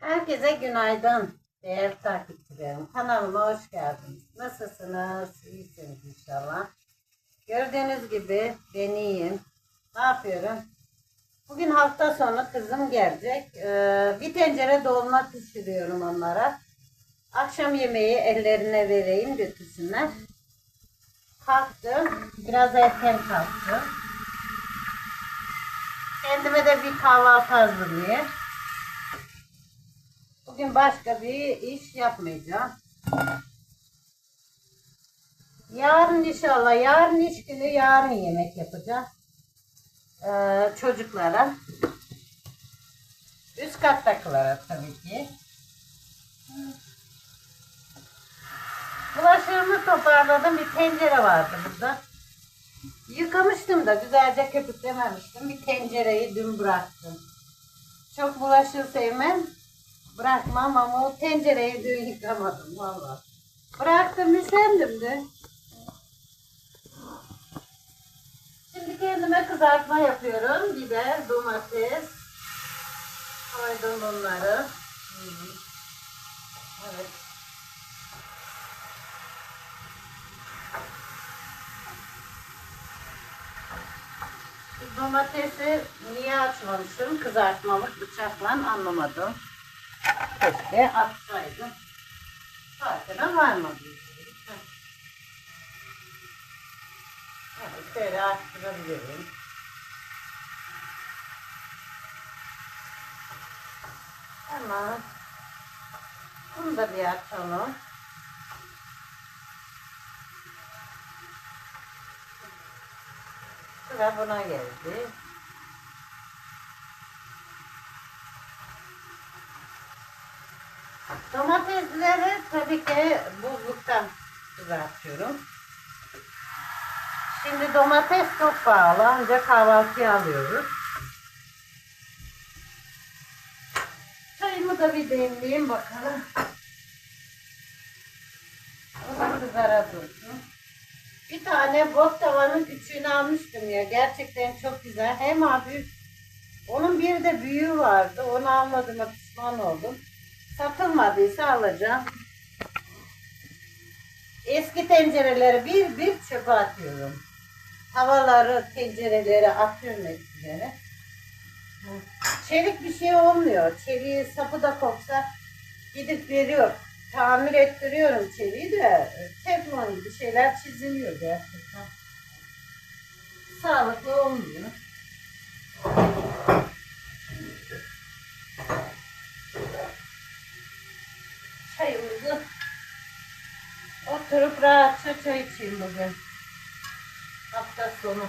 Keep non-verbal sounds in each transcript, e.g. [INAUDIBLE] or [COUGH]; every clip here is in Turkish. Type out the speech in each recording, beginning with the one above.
Herkese günaydın değerli takipçilerim. Kanalıma hoş geldiniz. Nasılsınız? İyisiniz inşallah. Gördüğünüz gibi ben iyiyim. Ne yapıyorum? Bugün hafta sonu kızım gelecek. Ee, bir tencere dolma pişiriyorum onlara. Akşam yemeği ellerine vereyim götürsünler. Kalktım. Biraz erken kalktım. Kendime de bir kahvaltı hazırlayayım. Bugün başka bir iş yapmayacağım. Yarın inşallah, yarın iş günü yarın yemek yapacağım. Ee, çocuklara. Üst kattakilara tabii ki. Bulaşığımı toparladım. Bir tencere vardı burada. Yıkamıştım da güzelce köpüklememiştim. Bir tencereyi dün bıraktım. Çok bulaşığı sevmem. Bırakmam ama o tencereyi dün yıkamadım valla. Bıraktım üşendim de. Şimdi kendime kızartma yapıyorum. Biber, domates. Koydum bunları. Evet. Domatesi niye açmamışım? Kızartmalık bıçakla anlamadım. Keşke atsaydım. Farkına varmadı. Evet, şöyle arttırabilirim. Tamam. Bunu da bir açalım. Sıra buna geldi. Domatesleri tabii ki buzluktan kızartıyorum. Şimdi domates çok pahalı ancak kahvaltıya alıyoruz. Çayımı da bir demleyeyim bakalım. O da kızara dursun. Bir tane bok tavanın küçüğünü almıştım ya. Gerçekten çok güzel. Hem abi onun bir de büyüğü vardı. Onu almadığıma pişman oldum. Satılmadıysa alacağım. Eski tencereleri bir bir çöpe atıyorum. Tavaları, tencereleri atıyorum eskilere. Çelik bir şey olmuyor. Çeliği sapı da kopsa gidip veriyor. Tamir ettiriyorum çeliği de teflon gibi şeyler çiziliyor gerçekten. Sağlıklı olmuyor. Oturup rahatça çay içeyim bugün. Hafta sonu.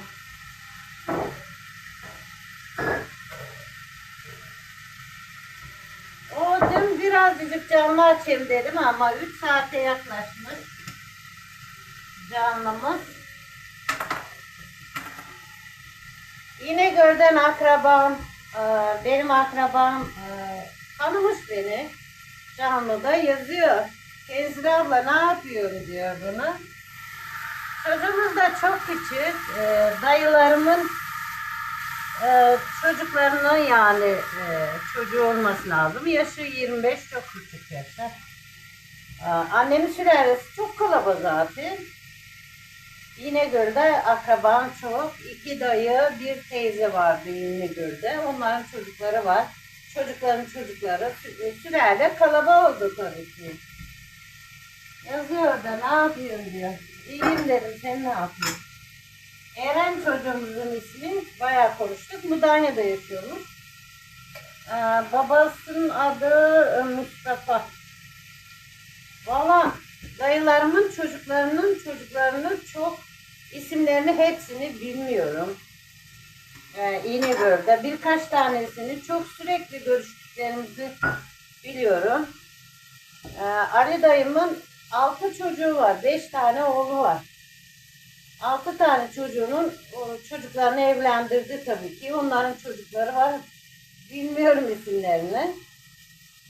O dün birazcık canlı açayım dedim ama 3 saate yaklaşmış canlımız. İnegöl'den akrabam, e, benim akrabam e, tanımış beni. Canlıda yazıyor. Ezgi abla ne yapıyor diyor bunu. Çocuğumuz da çok küçük. E, dayılarımın ee, çocuklarının yani e, çocuğu olması lazım. Yaşı 25 çok küçük yaşta. Ee, annemin sülalesi çok kalabalık zaten. İnegöl'de akrabam çok. İki dayı, bir teyze vardı İnegöl'de. Onların çocukları var. Çocukların çocukları sü- e, sülale kalabalık oldu tabii ki. Yazıyor da ne yapıyorsun diyor. İyiyim dedim sen ne yapıyorsun? Eren çocuğumuzun ismi bayağı konuştuk. Mudanya'da yaşıyormuş. Ee, babasının adı e, Mustafa. Valla dayılarımın çocuklarının çocuklarının çok isimlerini hepsini bilmiyorum. Ee, İnegöl'de birkaç tanesini çok sürekli görüştüklerimizi biliyorum. Ee, Ali dayımın altı çocuğu var. Beş tane oğlu var. Altı tane çocuğunun çocuklarını evlendirdi tabii ki. Onların çocukları var. Bilmiyorum isimlerini.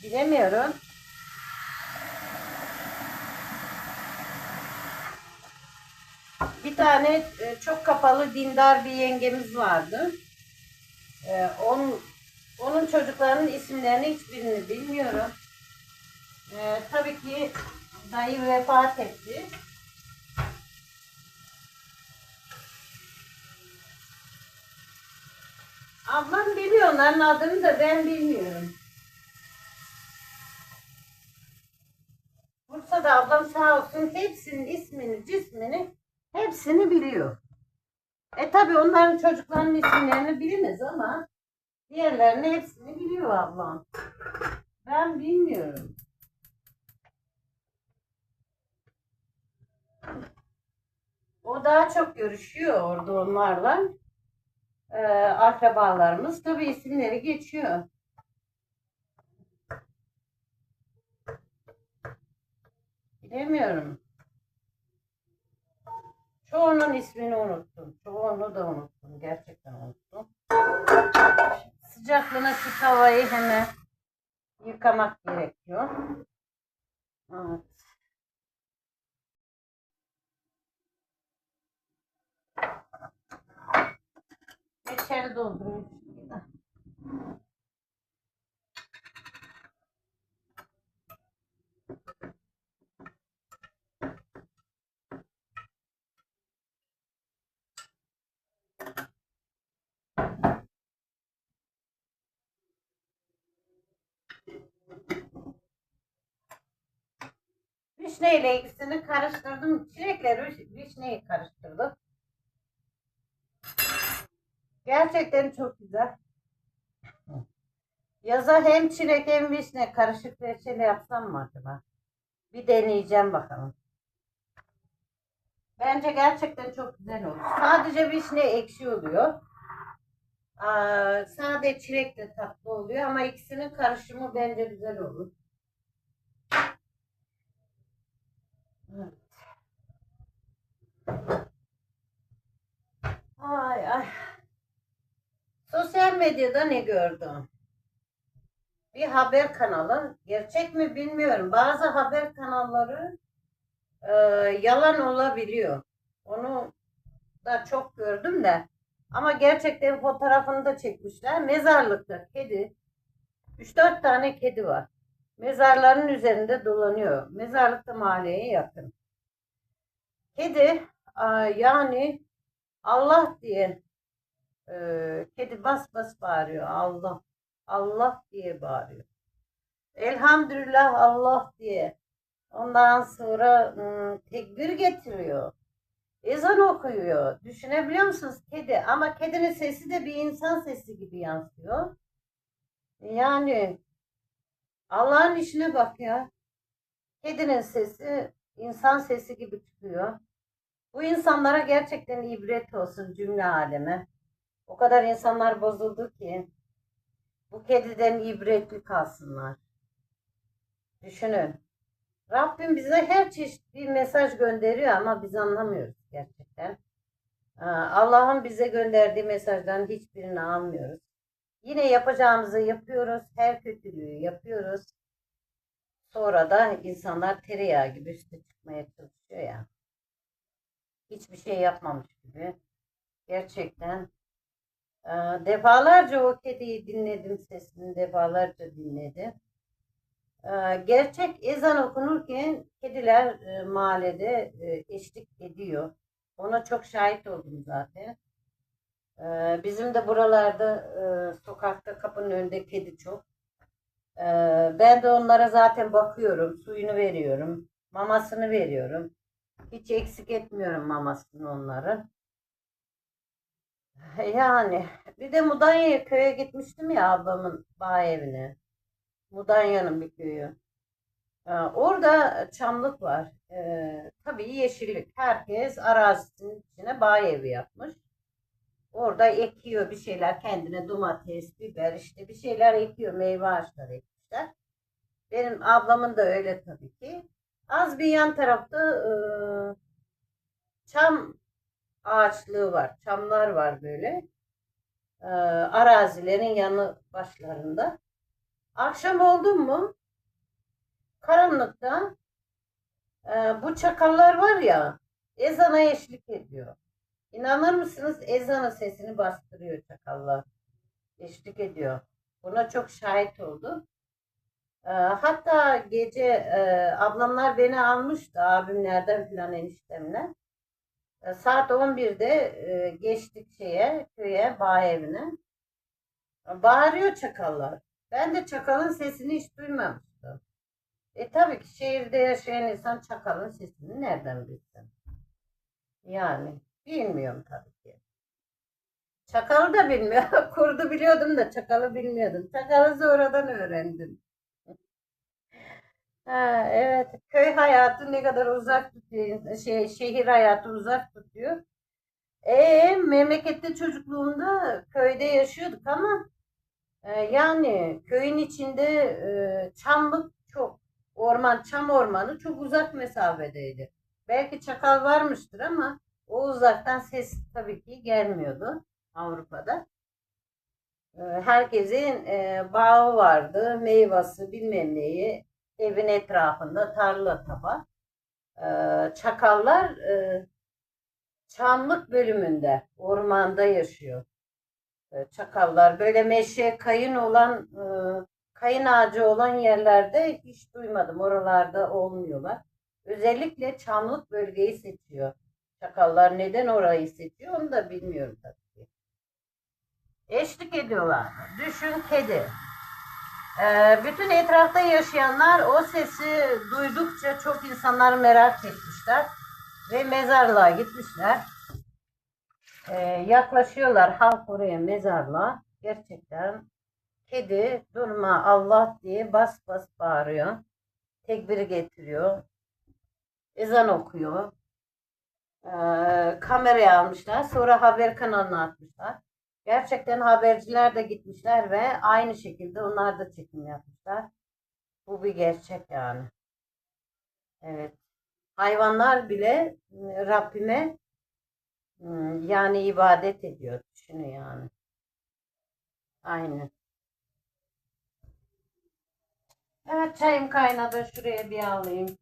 Bilemiyorum. Bir tane e, çok kapalı dindar bir yengemiz vardı. E, onun Onun çocuklarının isimlerini hiçbirini bilmiyorum. Ee, tabii ki dayı vefat etti. Ablam biliyor onların adını da ben bilmiyorum. Bursa'da ablam sağ olsun hepsinin ismini, cismini hepsini biliyor. E tabi onların çocuklarının isimlerini bilemez ama diğerlerini hepsini biliyor ablam. Ben bilmiyorum. O daha çok görüşüyor orada onlarla. Ee, akrabalarımız tabi isimleri geçiyor. Bilemiyorum. Çoğunun ismini unuttum. Çoğunu da unuttum. Gerçekten unuttum. Sıcaklığına şu tavayı hemen yıkamak gerekiyor. Evet. İçeri doldurayım. şimdi de. Vişne ile ikisini karıştırdım. Çilekle viş- vişneyi karıştırdım. Gerçekten çok güzel. Yaza hem çilek hem vişne karışık reçeli yapsam mı acaba? Bir deneyeceğim bakalım. Bence gerçekten çok güzel olur. Sadece vişne ekşi oluyor. Aa, sade çilek de tatlı oluyor ama ikisinin karışımı bence güzel olur. Evet. Ay ay. Sosyal medyada ne gördüm? Bir haber kanalı. Gerçek mi bilmiyorum. Bazı haber kanalları e, yalan olabiliyor. Onu da çok gördüm de. Ama gerçekten fotoğrafını da çekmişler. Mezarlıkta kedi. 3-4 tane kedi var. Mezarların üzerinde dolanıyor. Mezarlıkta mahalleye yakın. Kedi yani Allah diye ee, kedi bas bas bağırıyor. Allah. Allah diye bağırıyor. Elhamdülillah Allah diye. Ondan sonra ım, tekbir getiriyor. Ezan okuyor. Düşünebiliyor musunuz? Kedi. Ama kedinin sesi de bir insan sesi gibi yansıyor. Yani Allah'ın işine bak ya. Kedinin sesi insan sesi gibi çıkıyor. Bu insanlara gerçekten ibret olsun cümle aleme. O kadar insanlar bozuldu ki bu kediden ibretli kalsınlar. Düşünün. Rabbim bize her çeşit bir mesaj gönderiyor ama biz anlamıyoruz gerçekten. Ee, Allah'ın bize gönderdiği mesajların hiçbirini almıyoruz. Yine yapacağımızı yapıyoruz. Her kötülüğü yapıyoruz. Sonra da insanlar tereyağı gibi üste çıkmaya çalışıyor ya. Hiçbir şey yapmamış gibi. Gerçekten Defalarca o kediyi dinledim sesini defalarca dinledim. Ee, Gerçek ezan okunurken kediler e, mahallede e, eşlik ediyor. Ona çok şahit oldum zaten. Ee, Bizim de buralarda e, sokakta kapının önünde kedi çok. Ee, Ben de onlara zaten bakıyorum, suyunu veriyorum, mamasını veriyorum. Hiç eksik etmiyorum mamasını onların. Yani bir de Mudanya'ya köye gitmiştim ya ablamın bağ evine. Mudanya'nın bir köyü. Ee, orada çamlık var. Ee, tabii yeşillik. Herkes arazisinin içine bağ evi yapmış. Orada ekiyor bir şeyler kendine domates, biber işte bir şeyler ekiyor. Meyve ağaçları ekmişler. Benim ablamın da öyle tabii ki. Az bir yan tarafta e, çam ağaçlığı var. Çamlar var böyle. Ee, arazilerin yanı başlarında. Akşam oldu mu karanlıkta e, bu çakallar var ya ezana eşlik ediyor. İnanır mısınız ezanın sesini bastırıyor çakallar. Eşlik ediyor. Buna çok şahit oldum. Ee, hatta gece e, ablamlar beni almıştı abimlerden filan eniştemle. E, saat 11'de e, geçtik şeye köye bağ evine. Bağırıyor çakallar. Ben de çakalın sesini hiç duymamıştım. E tabii ki şehirde yaşayan insan çakalın sesini nereden bilsin? Yani bilmiyorum tabii ki. Çakalı da bilmiyor. [LAUGHS] Kurdu biliyordum da çakalı bilmiyordum. Çakalı sonradan öğrendim. Evet. Köy hayatı ne kadar uzak tutuyor. Şey, şehir hayatı uzak tutuyor. E memlekette çocukluğumda köyde yaşıyorduk ama e, yani köyün içinde e, çamlık çok. Orman, çam ormanı çok uzak mesafedeydi. Belki çakal varmıştır ama o uzaktan ses tabii ki gelmiyordu Avrupa'da. E, herkesin e, bağı vardı, meyvası bilmem neyi evin etrafında tarla taba. E, çakallar e, çamlık bölümünde, ormanda yaşıyor. E, çakallar böyle meşe, kayın olan, e, kayın ağacı olan yerlerde hiç duymadım. Oralarda olmuyorlar. Özellikle çamlık bölgeyi seçiyor. Çakallar neden orayı seçiyor onu da bilmiyorum tabii ki. Eşlik ediyorlar. Düşün kedi. Ee, bütün etrafta yaşayanlar o sesi duydukça çok insanlar merak etmişler ve mezarlığa gitmişler. Ee, yaklaşıyorlar halk oraya mezarlığa. Gerçekten kedi durma Allah diye bas bas bağırıyor. Tekbiri getiriyor. Ezan okuyor. Ee, kameraya almışlar. Sonra haber kanalına atmışlar. Gerçekten haberciler de gitmişler ve aynı şekilde onlar da çekim yapmışlar. Bu bir gerçek yani. Evet. Hayvanlar bile e, Rabbime e, yani ibadet ediyor. Düşünün yani. Aynı. Evet çayım kaynadı. Şuraya bir alayım.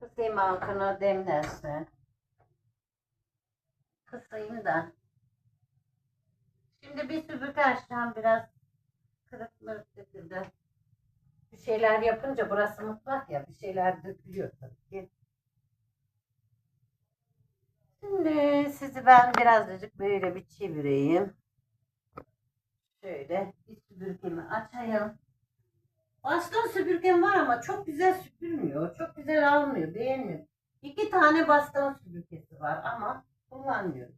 Kısayım altına demlensin. Kısayım da. Şimdi bir süpürge açacağım biraz kırık mırık döküldü. Bir şeyler yapınca burası mutfak ya bir şeyler dökülüyor tabii ki. Şimdi sizi ben birazcık böyle bir çevireyim. Şöyle bir süpürgemi açayım. Baston süpürgem var ama çok güzel süpürmüyor. Çok güzel almıyor. Beğenmiyorum. İki tane baston süpürgesi var ama kullanmıyorum.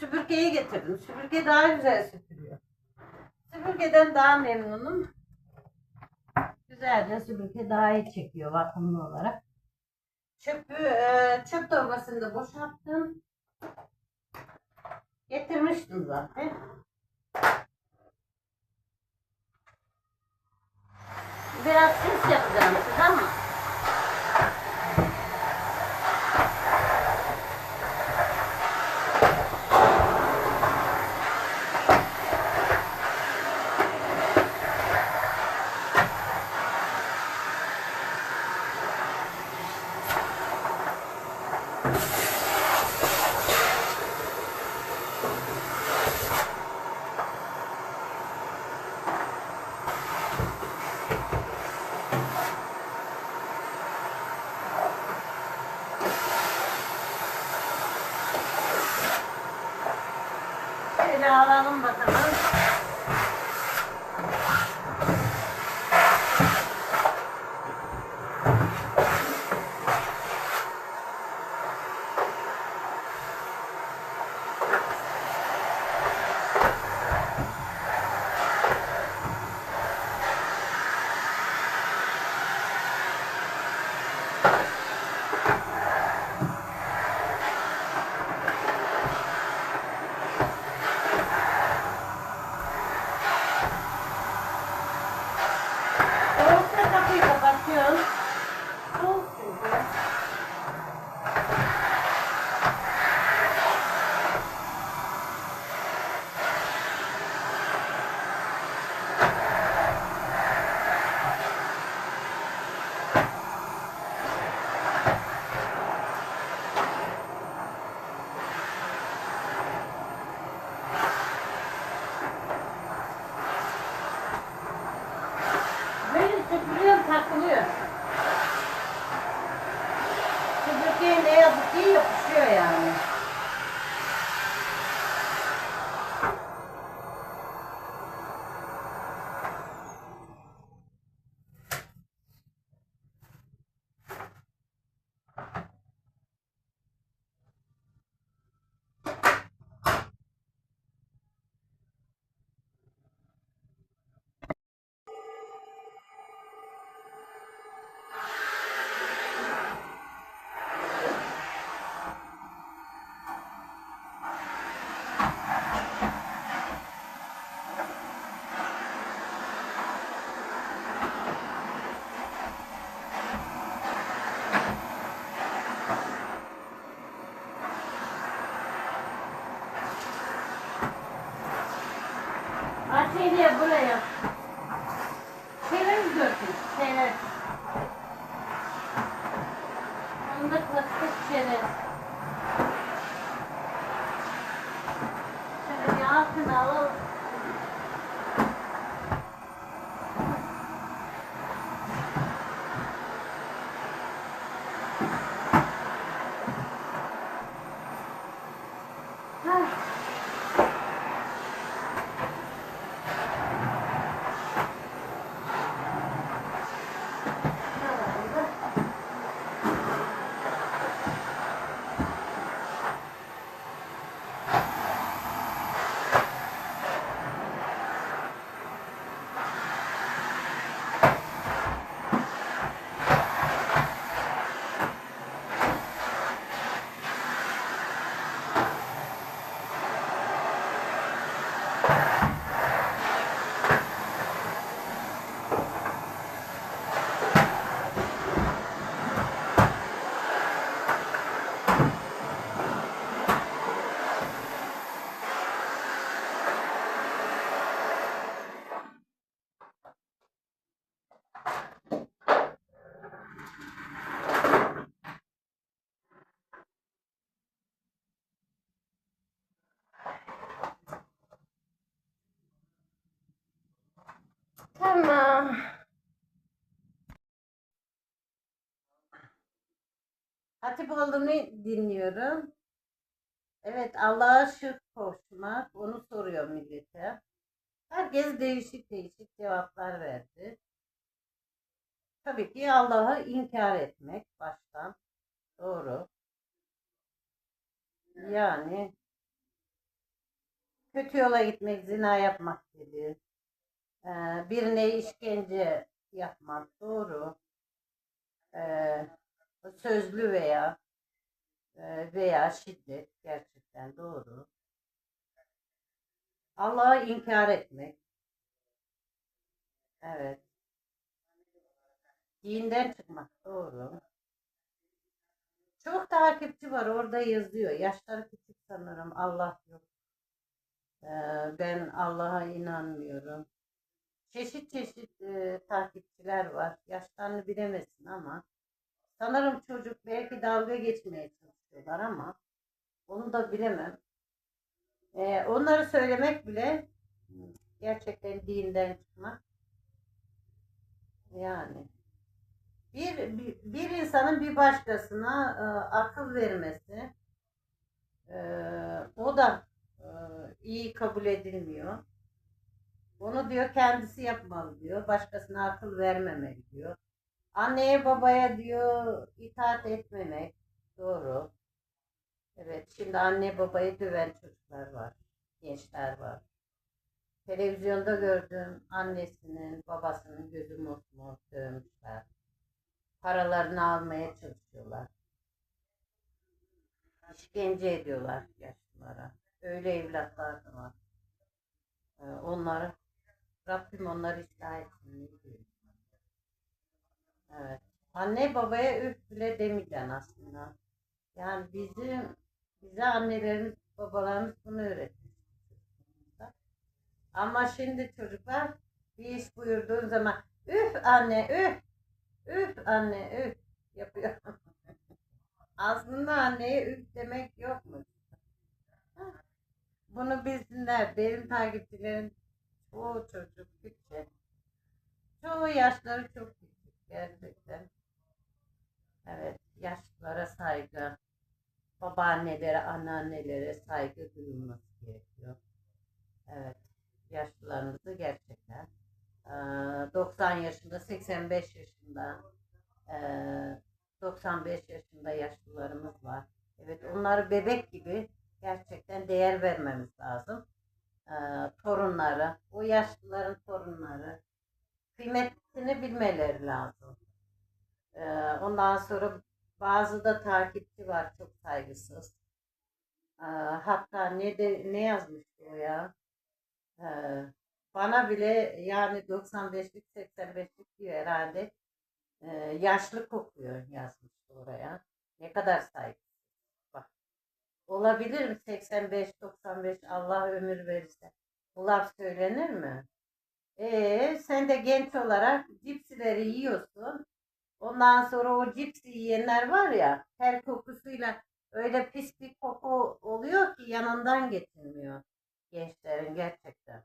Süpürgeyi getirdim. Süpürge daha güzel süpürüyor. Süpürgeden daha memnunum. Güzelce süpürge daha iyi çekiyor vakumlu olarak. Çöpü, e, çöp torbasını da boşalttım. Getirmiştim zaten. Biraz ses yapacağım size ama. Hatipoğlu'nu dinliyorum. Evet Allah'a şükür koşmak. Onu soruyor millete. Herkes değişik değişik cevaplar verdi. Tabii ki Allah'ı inkar etmek baştan. Doğru. Yani kötü yola gitmek, zina yapmak dedi. Ee, birine işkence yapmak doğru. Ee, sözlü veya e, veya şiddet gerçekten doğru. Allah'ı inkar etmek. Evet. Dinden çıkmak doğru. Çok takipçi var orada yazıyor. Yaşları küçük sanırım. Allah yok. Ee, ben Allah'a inanmıyorum. Çeşit çeşit e, takipçiler var. Yaşlarını bilemezsin ama sanırım çocuk belki dalga geçmeye çalışıyorlar ama onu da bilemem. Ee, onları söylemek bile gerçekten dinden çıkmak. Yani bir, bir, insanın bir başkasına e, akıl vermesi e, o da e, iyi kabul edilmiyor. Onu diyor kendisi yapmalı diyor. Başkasına akıl vermemeli diyor. Anneye babaya diyor itaat etmemek. Doğru. Evet şimdi anne babayı döven çocuklar var. Gençler var. Televizyonda gördüm annesinin babasının gözü mosmor dövmüşler. Paralarını almaya çalışıyorlar. İşkence ediyorlar yaşlılara. Öyle evlatlar da var. Ee, onları Rabbim onları ıslah etsin. Evet. Anne babaya üf bile demeyeceksin aslında. Yani bizim bize annelerimiz babalarımız bunu öğretmiş. Ama şimdi çocuklar bir iş buyurduğun zaman üf anne üf üf anne üf yapıyor. [LAUGHS] Aslında anneye üf demek yokmuş. Bunu bilsinler. Benim takipçilerim çoğu çocuk küçük. Çoğu yaşları çok gerçekten. Evet, yaşlılara saygı, babaannelere, anneannelere saygı duyulması gerekiyor. Evet, yaşlılarımızı gerçekten eee, 90 yaşında, 85 yaşında, eee, 95 yaşında yaşlılarımız var. Evet, onları bebek gibi gerçekten değer vermemiz lazım. Torunları, o yaşlıların torunları kıymetini bilmeleri lazım. Eee, ondan sonra bazı da takipçi var çok saygısız. Eee, hatta ne de ne yazmıştı o ya? Eee, bana bile yani 95'lik 85'lik diyor herhalde. Yaşlı kokuyor yazmıştı oraya. Ne kadar saygısız. Bak. Olabilir mi 85 95 Allah ömür verirse. Bu laf söylenir mi? Ee, sen de genç olarak cipsileri yiyorsun. Ondan sonra o cipsi yiyenler var ya, ter kokusuyla öyle pis bir koku oluyor ki yanından geçilmiyor gençlerin gerçekten.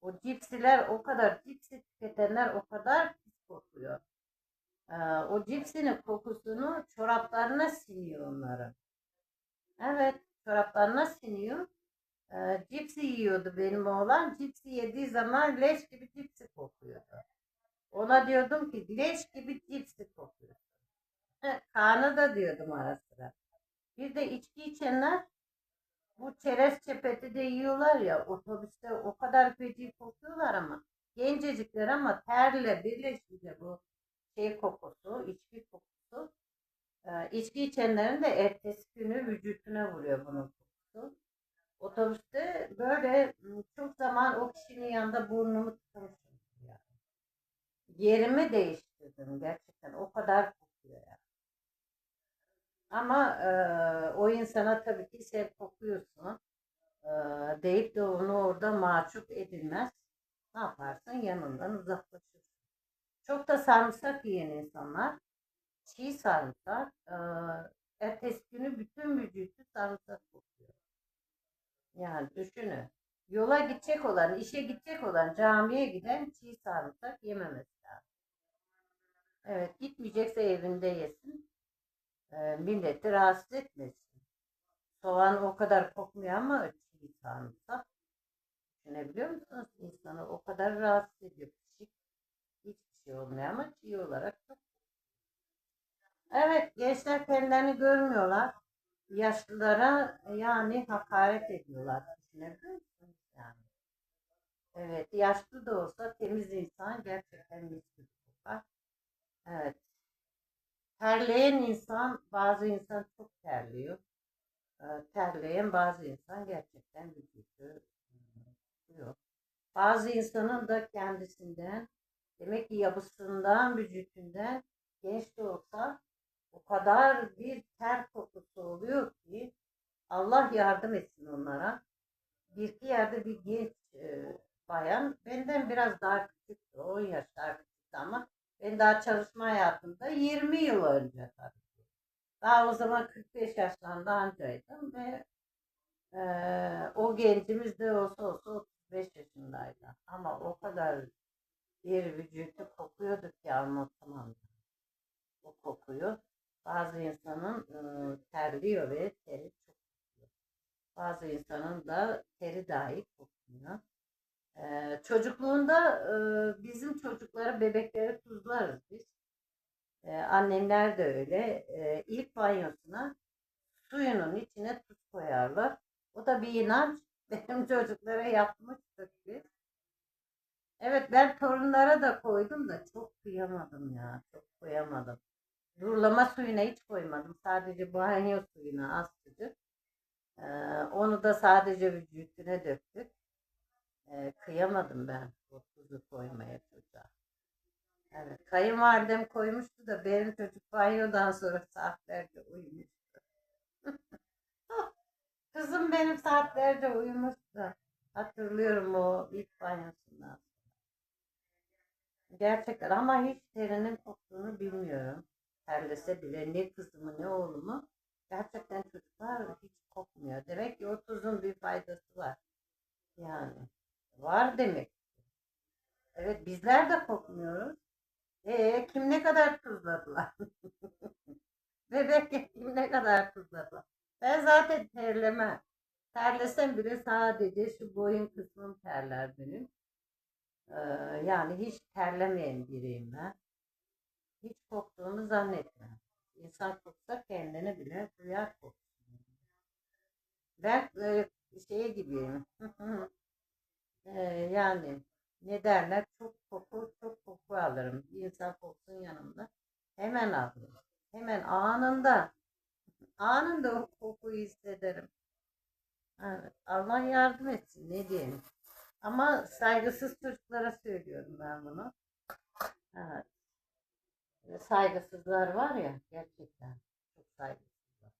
O cipsiler o kadar, cipsi tüketenler o kadar pis kokuyor. Ee, o cipsinin kokusunu çoraplarına siniyor onların. Evet, çoraplarına siniyor. Ee, cipsi yiyordu benim oğlan. Cipsi yediği zaman leş gibi cipsi kokuyordu. Ona diyordum ki leş gibi cipsi kokuyor. Kaan'a da diyordum ara sıra. Bir de içki içenler bu çerez çepeti de yiyorlar ya otobüste o kadar feci kokuyorlar ama gencecikler ama terle birleşince bu şey kokusu, içki kokusu e, içki içenlerin de ertesi günü vücuduna vuruyor bunun. Otobüste böyle çok zaman o kişinin yanında burnumu tıkamışım. Yani. Yerimi değiştirdim gerçekten o kadar kokuyor yani. Ama e, o insana tabii ki sen kokuyorsun e, deyip de onu orada mahcup edilmez. Ne yaparsın? Yanından uzaklaşırsın. Çok da sarımsak yiyen insanlar çiğ sarımsak e, ertesi günü bütün vücudu sarımsak kokuyor. Yani düşünün. Yola gidecek olan, işe gidecek olan, camiye giden çiğ sarımsak yememesi lazım. Evet, gitmeyecekse evinde yesin. E, milleti rahatsız etmesin. Soğan o kadar kokmuyor ama çiğ sarımsak. Düşünebiliyor musunuz? İnsanı o kadar rahatsız ediyor. Pişik hiçbir şey olmuyor ama çiğ olarak çok. Evet, gençler kendilerini görmüyorlar. Yaşlılara yani hakaret ediyorlar. Yani? Evet, yaşlı da olsa temiz insan gerçekten mis gibi. Evet. Terleyen insan, bazı insan çok terliyor. Ee, Terleyen bazı insan gerçekten vücudu yok. Bazı insanın da kendisinden, demek ki yapısından, vücudundan genç de olsa o kadar bir ter kokusu oluyor ki Allah yardım etsin onlara. Bir iki yerde bir genç e, bayan, benden biraz daha küçüktü, 10 yaş daha küçüktü ama ben daha çalışma hayatımda 20 yıl önce tabii. Daha o zaman 45 yaşlarında ancaydım ve e, o gencimiz de olsa olsa 35 yaşındaydı. Ama o kadar bir vücudu kokuyordu ki anlatamam. O kokuyu. Bazı insanın e, terliyor ve teri çok kokuyor. Bazı insanın da teri dahi kokmuyor. E, çocukluğunda e, bizim çocukları, bebekleri tuzlarız biz. E, annemler de öyle. E, ilk banyosuna suyunun içine tuz koyarlar. O da bir inanç. [LAUGHS] Benim çocuklara yapmıştık biz. Evet ben torunlara da koydum da çok kıyamadım ya. Çok koyamadım. Durulama suyuna hiç koymadım. Sadece banyo suyuna azıcık. Ee, onu da sadece vücuduna döktük. Ee, kıyamadım ben o tuzu koymaya çocuğa. Evet, kayınvalidem koymuştu da benim çocuk banyodan sonra saatlerce uyumuştu. [LAUGHS] Kızım benim saatlerce uyumuştu. Hatırlıyorum o ilk banyosundan. Gerçekten ama hiç terinin koktuğunu bilmiyorum. Terlese bile ne kızımı ne oğlumu gerçekten çocuklar hiç kokmuyor. Demek ki o tuzun bir faydası var. Yani var demek. Evet bizler de kokmuyoruz. Ee, kim ne kadar tuzladılar? [LAUGHS] Bebek kim ne kadar tuzladılar? Ben zaten terlemem. Terlesem bile sadece şu boyun kısmım terler benim. Ee, yani hiç terlemeyen biriyim ben. Hiç koktuğunu zannetmem. İnsan koksa kendini bile duyar kokusunu. Ben e, şey gibiyim. [LAUGHS] Ee, yani ne derler çok koku çok koku alırım. Bir insan koksun yanımda hemen alırım. Hemen anında [LAUGHS] anında o kokuyu hissederim. Allah yardım etsin ne diyeyim. Ama saygısız çocuklara söylüyorum ben bunu. Evet. Saygısızlar var ya gerçekten çok saygısızlar.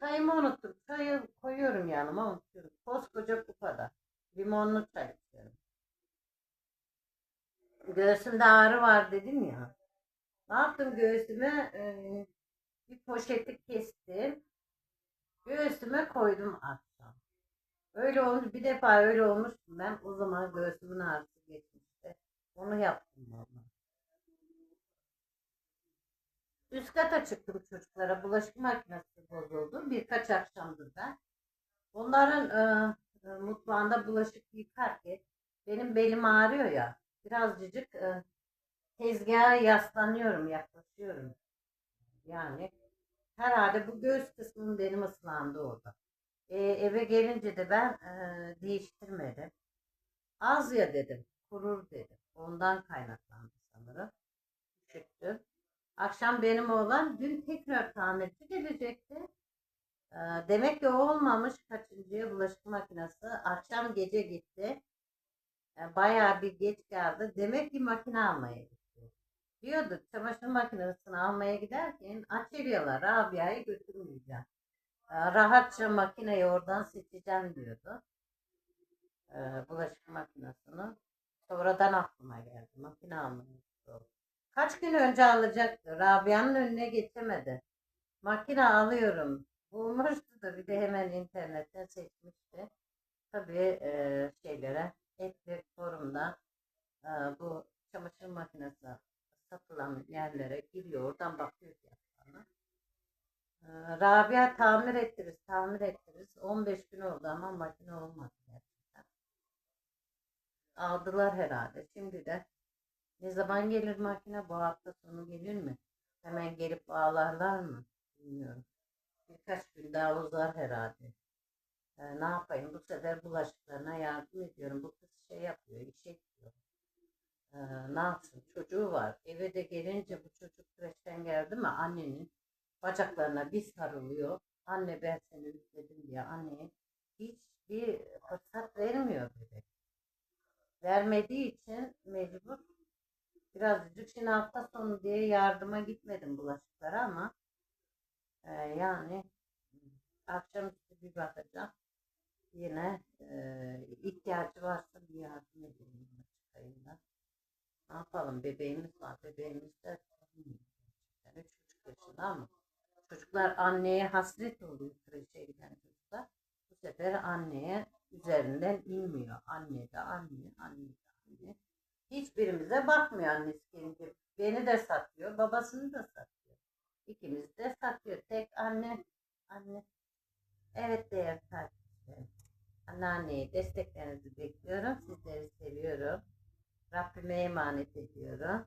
Çayımı unuttum. Çayı koyuyorum yanıma unutuyorum. Koskoca kupada. Limonlu çay içiyorum. Göğsümde ağrı var dedim ya. Ne yaptım göğsüme? Ee, bir poşeti kestim. Göğsüme koydum akşam. Öyle olmuş. Bir defa öyle olmuştum ben. O zaman göğsümün ağrısı geçmişti. Onu yaptım valla. Üst kata çıktım çocuklara. Bulaşık makinesi bozuldu. Birkaç akşamdır ben. Onların e, e, mutfağında bulaşık yıkarken benim belim ağrıyor ya. Birazcık e, tezgaha yaslanıyorum, yaklaşıyorum. Yani herhalde bu göğüs kısmım benim ıslandı orada. E, eve gelince de ben e, değiştirmedim. Az ya dedim, kurur dedim. Ondan kaynaklandı sanırım. Çıktı. Akşam benim oğlan dün tekrar tamirci gelecekti. Ee, Demek ki o olmamış kaçıncıya bulaşık makinesi. Akşam gece gitti. Ee, Bayağı bir geç geldi. Demek ki makine almaya gitti. Diyordu çamaşır makinesini almaya giderken açılıyorlar. Rabia'yı götürmeyeceğim. Ee, Rahatça makineyi oradan seçeceğim diyordu. Bulaşık makinesini. Sonradan aklıma geldi. Makine almaya gitti. Kaç gün önce alacaktı. Rabia'nın önüne geçemedi. Makine alıyorum. Bulmuştu da bir de hemen internetten seçmişti. Tabii e, şeylere Etlik forumda e, bu çamaşır makinesi satılan yerlere giriyor. Oradan bakıyor fiyatlarına. E, Rabia tamir ettiririz, tamir ettiririz. 15 gün oldu ama makine olmadı. Aldılar herhalde. Şimdi de ne zaman gelir makine? Bu hafta sonu gelir mi? Hemen gelip bağlarlar mı? Bilmiyorum. Birkaç gün daha uzar herhalde. Ee, ne yapayım? Bu sefer bulaşıklarına yardım ediyorum. Bu kız şey yapıyor, işe gidiyor. Ee, ne yapsın? Çocuğu var. Eve de gelince bu çocuk kreşten geldi mi annenin bacaklarına bir sarılıyor. Anne ben seni özledim diye anneye hiçbir fırsat vermiyor bebek. Vermediği için mecbur birazcık şimdi hafta sonu diye yardıma gitmedim bulaşıklara ama e, yani akşamüstü bir bakacağım. Yine e, ihtiyacı varsa bir yardım edelim bulaşık. Ne yapalım bebeğimiz var. Bebeğimiz de yani üç buçuk yaşında ama çocuklar anneye hasret oluyor kreşe giden çocuklar. Bu sefer anneye üzerinden inmiyor. Anne de anne, anne de anne. Hiçbirimize bakmıyor annesi gelince. Beni de satıyor, babasını da satıyor. İkimiz de satıyor. Tek anne, anne. Evet değerli takipçilerim. Anneanneye desteklerinizi bekliyorum. Sizleri seviyorum. Rabbime emanet ediyorum.